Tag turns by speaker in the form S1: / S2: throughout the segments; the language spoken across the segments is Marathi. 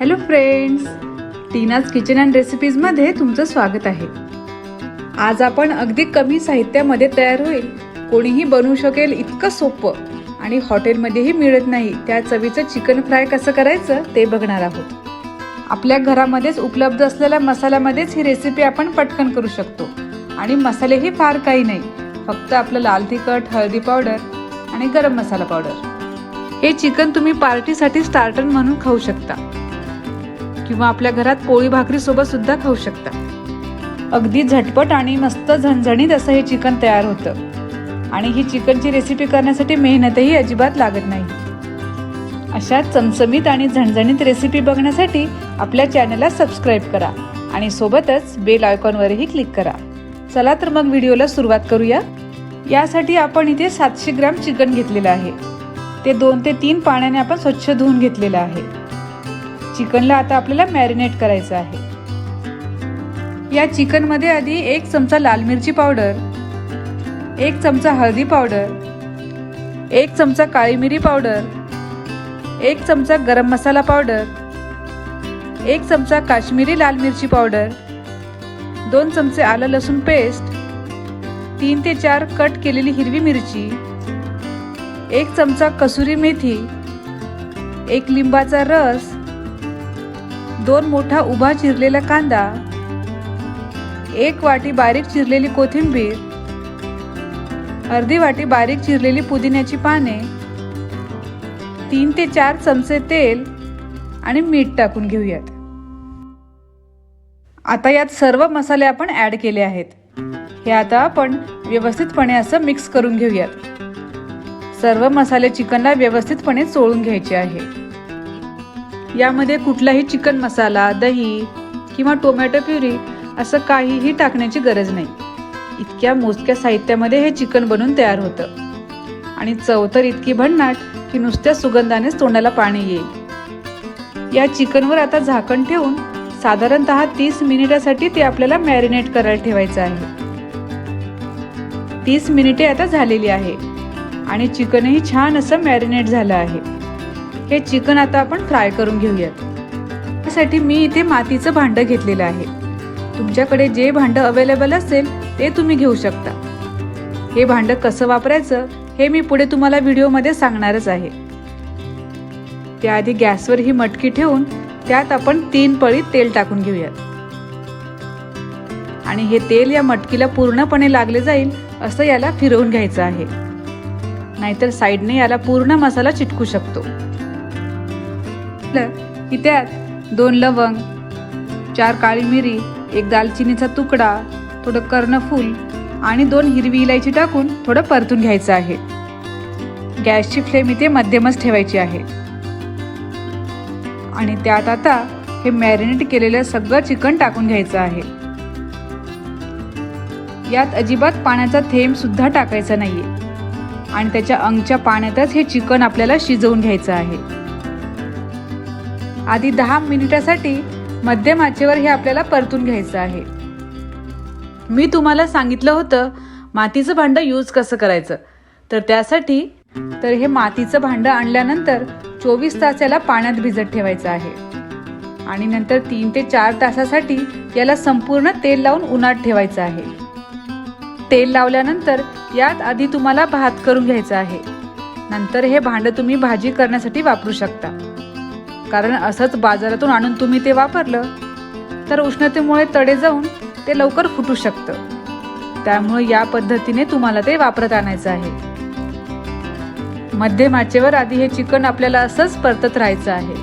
S1: Hello friends Tina's kitchen and रेसिपीजमध्ये तुमचं स्वागत आहे. आज आपण अगदी कमी साहित्यामध्ये तयार होईल. कोणीही बनवू शकेल इतकं सोपं आणि हॉटेलमध्येही मिळत नाही. त्या चवीचं चिकन फ्राय कसं करायचं ते बघणार आहोत. आपल्या घरामध्येच उपलब्ध असलेल्या मसाल्यामध्येच ही रेसिपी आपण पटकन करू शकतो. आणि मसालेही फार काही नाही. फक्त आपलं लाल तिखट हळदी पावडर आणि गरम मसाला पावडर हे चिकन तुम्ही पार्टीसाठी स्टार्टर म्हणून खाऊ शकता. किंवा आपल्या घरात पोळी भाकरी सोबत सुद्धा खाऊ शकता. अगदी झटपट आणि मस्त झणझणीत असं हे चिकन तयार होतं. आणि ही चिकनची रेसिपी करण्यासाठी मेहनतही अजिबात लागत नाही. अशा चमचमीत आणि झणझणीत रेसिपी बघण्यासाठी आपल्या चॅनलला सबस्क्राईब करा आणि सोबतच बेल आयकॉनवरही क्लिक करा. चला तर मग व्हिडिओला सुरुवात करूया. यासाठी आपण इथे सातशे ग्राम चिकन घेतलेलं आहे. ते दोन ते तीन पाण्याने आपण स्वच्छ धुवून घेतलेलं आहे. चिकनला आता आपल्याला मॅरिनेट करायचं आहे. या चिकनमध्ये आधी एक चमचा लाल मिरची पावडर एक चमचा हळदी पावडर एक चमचा काळी मिरी पावडर एक चमचा गरम मसाला पावडर एक चमचा काश्मीरी लाल मिरची पावडर दोन चमचे आलं लसूण पेस्ट तीन ते चार कट केलेली हिरवी मिरची एक चमचा कसुरी मेथी एक लिंबाचा रस दोन मोठा उभा चिरलेला कांदा एक वाटी बारीक चिरलेली कोथिंबीर अर्धी वाटी बारीक चिरलेली पुदिन्याची पाने तीन ते चार चमचे तेल आणि मीठ टाकून घेऊयात. आता यात सर्व मसाले आपण ॲड केले आहेत. हे आता आपण व्यवस्थितपणे असं मिक्स करून घेऊयात. सर्व मसाले चिकनला व्यवस्थितपणे चोळून घ्यायचे आहे. यामध्ये कुठलाही चिकन मसाला दही किंवा टोमॅटो प्युरी असं काहीही टाकण्याची गरज नाही. इतक्या मोजक्या साहित्यामध्ये हे चिकन बनून तयार होतं. आणि चव तर इतकी भन्नाट की नुसत्या सुगंधानेच तोंडाला पाणी येईल. या चिकनवर आता झाकण ठेवून साधारणतः तीस मिनिटासाठी ते आपल्याला मॅरिनेट करायला ठेवायचं आहे. तीस मिनिटे आता झालेली आहे आणि चिकनही छान असं मॅरिनेट झालं आहे. हे चिकन आता आपण फ्राय करून घेऊयात. त्यासाठी मी इथे मातीचं भांडं घेतलेलं आहे. तुमच्याकडे जे भांडं अवेलेबल असेल ते तुम्ही घेऊ शकता. हे भांडं कसं वापरायचं हे मी पुढे तुम्हाला व्हिडिओमध्ये सांगणारच आहे. त्याआधी गॅसवर ही मटकी ठेवून त्यात आपण तीन पळी तेल टाकून घेऊयात. आणि हे तेल या मटकीला पूर्णपणे लागले जाईल असं याला फिरवून घ्यायचं आहे. नाहीतर साईडने याला पूर्ण मसाला चिटकू शकतो. की त्यात दोन लवंग चार काळी मिरी एक दालचिनीचा तुकडा थोडं कर्णफूल आणि दोन हिरवी इलायची टाकून थोडं परतून घ्यायचं आहे. गॅसची फ्लेम इथे मध्यमच ठेवायची आहे. आणि त्यात आता हे मॅरिनेट केलेलं सगळं चिकन टाकून घ्यायचं आहे. यात अजिबात पाण्याचा थेंब सुद्धा टाकायचा नाहीये. आणि त्याच्या अंगच्या पाण्यातच हे चिकन आपल्याला शिजवून घ्यायचं आहे. आधी दहा मिनिटासाठी मध्यम आचेवर हे आपल्याला परतून घ्यायचं आहे. मी तुम्हाला सांगितलं होतं मातीचं भांडं यूज कसं करायचं? तर त्यासाठी तर हे मातीचं भांडं आणल्यानंतर चोवीस तास याला पाण्यात भिजत ठेवायचं आहे. आणि नंतर तीन ते चार तासासाठी याला संपूर्ण तेल लावून उन्हात ठेवायचं आहे. तेल लावल्यानंतर यात आधी तुम्हाला भात करून घ्यायचा आहे. नंतर हे भांडं तुम्ही भाजी करण्यासाठी वापरू शकता. कारण असंच बाजारातून आणून तुम्ही ते वापरलं तर उष्णतेमुळे तडे जाऊन ते लवकर फुटू शकतं. त्यामुळे या पद्धतीने तुम्हाला ते वापरत आणायचं आहे. मध्यम आचेवर आधी हे चिकन आपल्याला असंच परतत राहायचं आहे.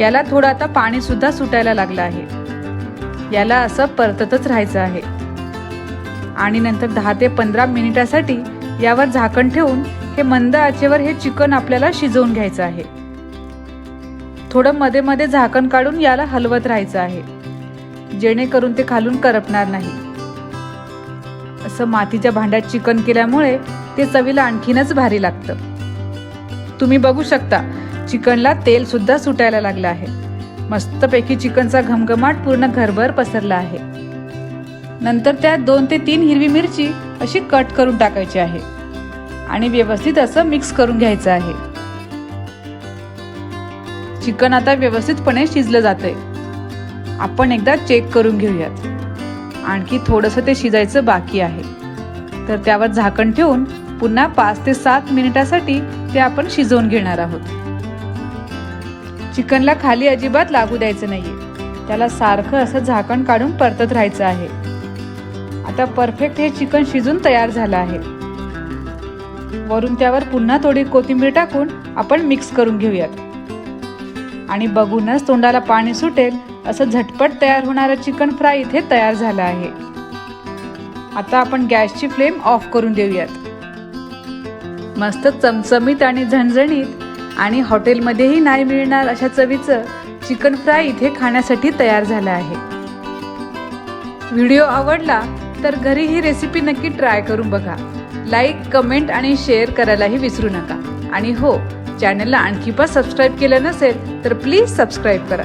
S1: याला थोडं आता पाणी सुद्धा सुटायला लागलं आहे. याला असं परततच राहायचं आहे. आणि नंतर दहा ते पंधरा मिनिटासाठी यावर झाकण ठेवून हे मंद आचेवर हे चिकन आपल्याला शिजवून घ्यायचं आहे. थोडं मध्ये मध्ये झाकण काढून याला हलवत राहायचं आहे. जेणेकरून ते खालून करपणार नाही. असं मातीच्या भांड्यात चिकन केल्यामुळे ते चवीला आणखीनच भारी लागतं. तुम्ही बघू शकता चिकनला तेल सुद्धा सुटायला लागलं आहे. मस्तपैकी चिकनचा घमघमाट पूर्ण घरभर पसरला आहे. नंतर त्यात दोन ते तीन हिरवी मिरची अशी कट करून टाकायची आहे. आणि व्यवस्थित असं मिक्स करून घ्यायचं आहे. चिकन आता व्यवस्थितपणे शिजलं जातंय. आपण एकदा चेक करून घेऊयात. आणखी थोडंसं ते शिजायचं बाकी आहे. तर त्यावर झाकण ठेवून पुन्हा पाच ते सात मिनिटासाठी ते आपण शिजवून घेणार आहोत. चिकनला खाली अजिबात लागू द्यायचं नाहीये. त्याला सारखं असं झाकण काढून परतत राहायचं आहे. आता परफेक्ट हे चिकन शिजून तयार झालं आहे. वरून त्यावर पुन्हा थोडी कोथिंबीर टाकून आपण मिक्स करून घेऊयात. आणि बघूनच तोंडाला पाणी सुटेल असं झटपट तयार होणारं चिकन फ्राय इथे तयार झालं आहे. आता आपण गॅसची फ्लेम ऑफ करून देऊयात. मस्त चमचमीत आणि झणझणीत आणि हॉटेलमध्येही नाही मिळणार अशा चवीचं चिकन फ्राय इथे खाण्यासाठी तयार झालं आहे. व्हिडिओ आवडला तर घरी ही रेसिपी नक्की ट्राय करून बघा. लाईक कमेंट आणि शेअर करायलाही विसरू नका. आणि हो चॅनलला आणखी पण सबस्क्राईब केलं नसेल तर प्लीज सबस्क्राईब करा.